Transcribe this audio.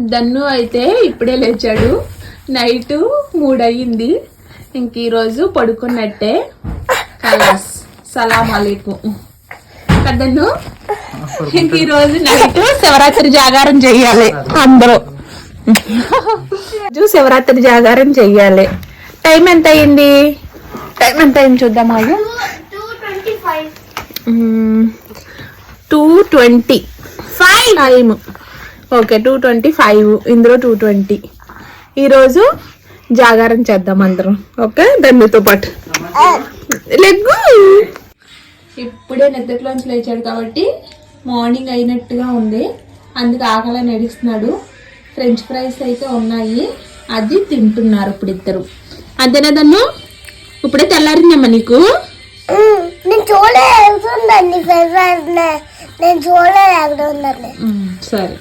దన్ను అయితే ఇప్పుడే లేచాడు. నైట్ మూడు అయ్యింది ఇంక ఈరోజు పడుకున్నట్టే. కలాస్ సలాం అలైకుం. కదన్ను ఇంక ఈరోజు నైట్ శివరాత్రి జాగారం చెయ్యాలి అందరూ. రోజు శివరాత్రి జాగారం చెయ్యాలి. టైం ఎంత అయింది టైం ఎంత అయింది చూద్దాం ఆగు two twenty. Five. Time. Okay two twenty five ఇందులో టూ ట్వంటీ ఈరోజు జాగారం చేద్దాం అందరం ఓకే? దన్నుతో పాటు. లెగ్గు! ఇప్పుడే నిద్రలోంచి లేచాడు కాబట్టి మార్నింగ్ అయినట్టుగా ఉంది. అందుకు ఆకలి నడుస్తున్నాడు. ఫ్రెంచ్ ఫ్రైస్ అయితే ఉన్నాయి. అది తింటున్నారు ఇప్పుడు ఇద్దరు. అంతేనా దన్ను? ఇప్పుడే తెల్లారిందమ్మా నీకు? నేను నేను చూడలేదు ఉందండి సరే.